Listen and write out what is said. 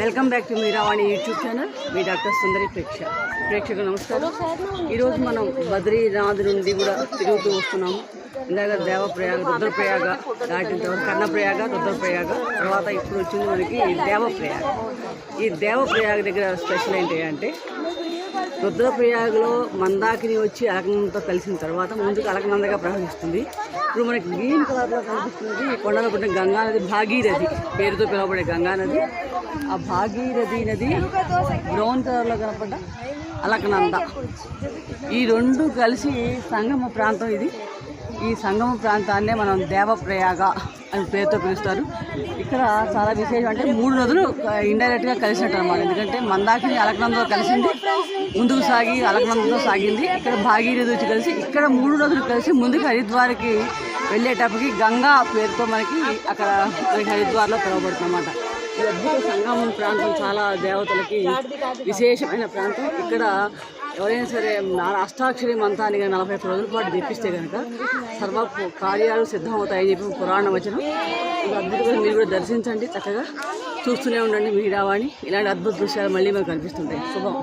Welcome back to Meeravani YouTube channel. Me doctor Sundari ప్రేక్ష ప్రేక్షకులు నమస్కారం. ఈరోజు మనం బద్రీనాథ్ నుండి కూడా తిరుగుతూ వస్తున్నాము. ఇందాక దేవప్రయాగ రుద్రప్రయాగ దాటిన తర్వాత కర్ణప్రయాగ రుద్రప్రయాగ తర్వాత ఇప్పుడు వచ్చింది మనకి దేవప్రయాగ. ఈ దేవప్రయాగ దగ్గర స్పెషల్ ఏంటి అంటే రుద్రప్రయాగలో మందాకిని వచ్చి అలకనందతో కలిసిన తర్వాత ముందుకు అలకనందగా ప్రవహిస్తుంది. ఇప్పుడు మనకి గ్రీన్ కలర్లో కనిపిస్తుంది కొండలో పుట్టిన గంగా నది భాగీరథి పేరుతో పిలువబడే గంగా నది ఆ భాగీరథి నది బ్రౌన్ కలర్లో కనపడ్డ అలకనంద. ఈ రెండు కలిసి సంగమ ప్రాంతం ఇది. ఈ సంగమ ప్రాంతాన్నే మనం దేవప్రయాగ అని పేరుతో పిలుస్తారు. ఇక్కడ చాలా విశేషం అంటే మూడు నదులు ఇండైరెక్ట్గా కలిసినట్టు అనమాట ఎందుకంటే మందాకిని అలకనందతో కలిసింది ముందుకు సాగి అలకనందతో సాగింది. ఇక్కడ భాగీరథి వచ్చి కలిసి ఇక్కడ మూడు నదులు కలిసి ముందుకు హరిద్వార్కి వెళ్ళేటప్పటికి గంగా పేరుతో మనకి అక్కడ హరిద్వార్లో పిలువబడుతుంది అన్నమాట ఈ అద్భుత సంగమం ప్రాంతం చాలా దేవతలకి విశేషమైన ప్రాంతం. ఇక్కడ ఎవరైనా సరే నా అష్టాక్షరి మంతాన్ని కానీ నలభై ఒక్క రోజుల పాటు తెప్పిస్తే కనుక సర్వ కార్యాలు సిద్ధమవుతాయని చెప్పి పురాణ వచ్చిన అద్భుతంగా మీరు కూడా దర్శించండి చక్కగా చూస్తూనే ఉండండి మీడావాణి ఇలాంటి అద్భుత దృశ్యాలు మళ్ళీ మనకు కనిపిస్తుంటాయి. శుభం.